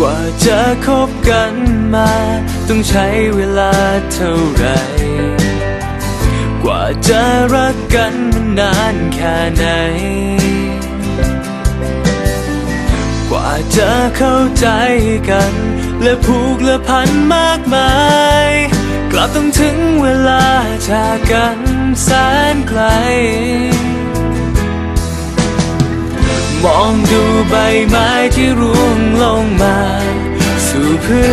กว่าจะคบกันมา ต้องใช้เวลาเท่าไหรกว่าจะรักกันมันนานแค่ไหน กว่าจะเข้าใจกัน และผูกและพันมากมาย กลับต้องถึงเวลาจากกันแสนไกล มองดูใบไม้ที่ร่วงลงมา สู่พื้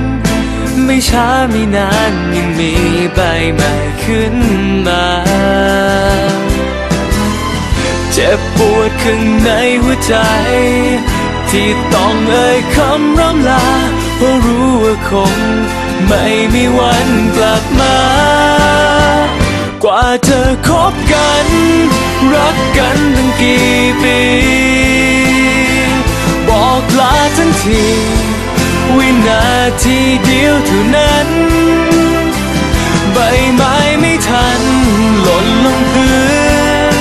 น ไม่ช้าไม่นานยังมีใบใหม่ขึ้นมา เจ็บปวดข้างในหัวใจ ที่ต้องเอ่ยคำร่ำลา เพราะรู้ว่าคง ไม่มีวันกลับมา กว่าจะคบกัน รักกันตั้งกี่ปี บอกลาทั้งที วินาทีเดียวเท่านั้น ใบไม้ไม่ทัน หล่นลงพื้น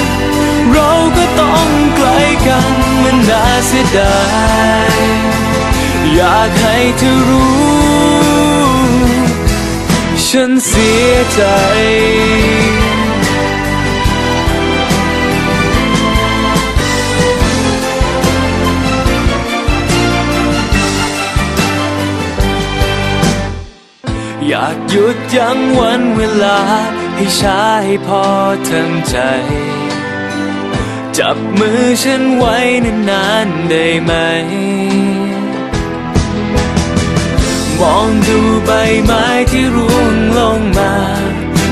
เราก็ต้องไกลกันมันน่าเสียดายอยากให้เธอรู้ ฉันเสียใจ อยากหยุดยั้งวันเวลา ให้ช้าให้พอทั้งใจ จับมือฉันไว้นานๆได้ไหม มองดูใบไม้ที่ร่วงลงมา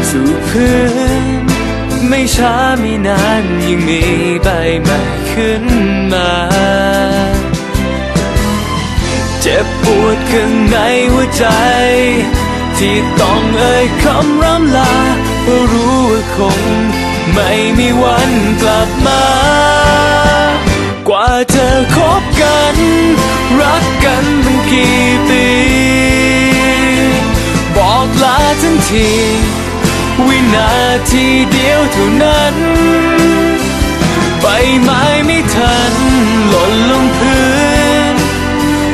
สู่พื้น ไม่ช้าไม่นานยังมีใบใหม่ขึ้นมาเจ็บปวดข้างในหัวใจ ที่ต้องเอ่ยคำร่ำลาเพราะรู้ว่าคง ไม่มีวันกลับมา กว่าจะคบกัน รักกันตั้งกี่ปี บอกลาทันที วินาทีเดียวเท่านั้นใบไม้ไม่ทันหล่นลงพื้น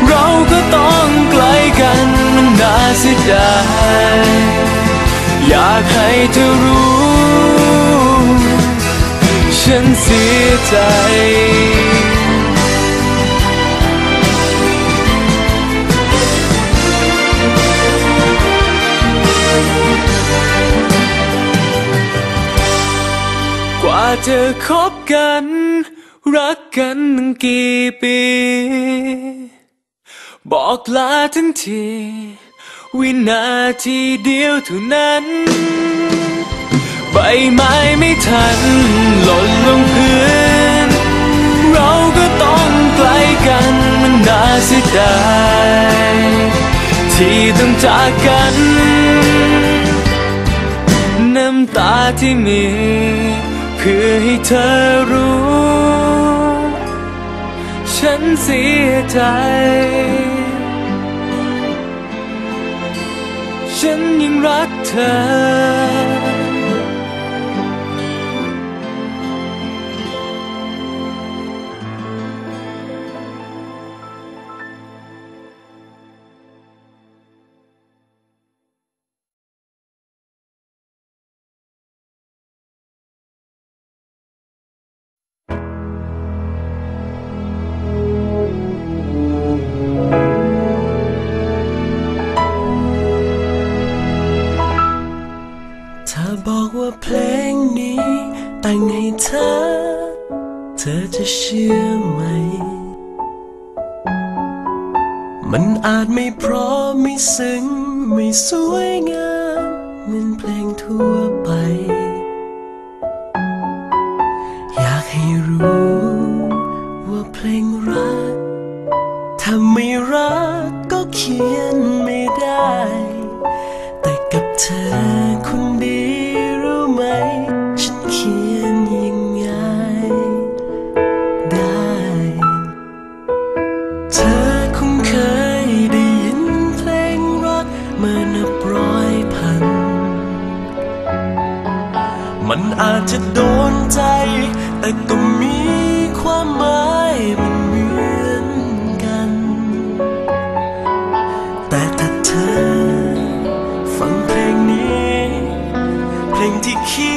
เราก็ต้องไกลกัน น่าเสียดายอยากให้เธอรู้ ฉันเสียใจกว่าจะคบกัน รักกันตั้งกี่ปี บอกลาทั้งที วินาทีเดียวเท่านั้น ใบไม้ไม่ทันหล่นลงพื้น เราก็ต้องไกลกันมันน่าเสียดายที่ต้องจากกัน น้ำตาที่มีเพื่อให้เธอรู้ ฉันเสียใจ ฉันยังรักเธอ แต่งให้เธอ เธอจะเชื่อไหม มันอาจไม่พร้อมไม่ซึ้งไม่สวยงาม มันอาจจะโดนใจ แต่ก็มีความหมายมันเหมือนกัน แต่ถ้าเธอ ฟังเพลงนี้ เพลงที่คิด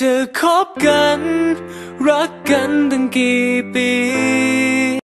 จะคบกัน รักกันตั้งกี่ปี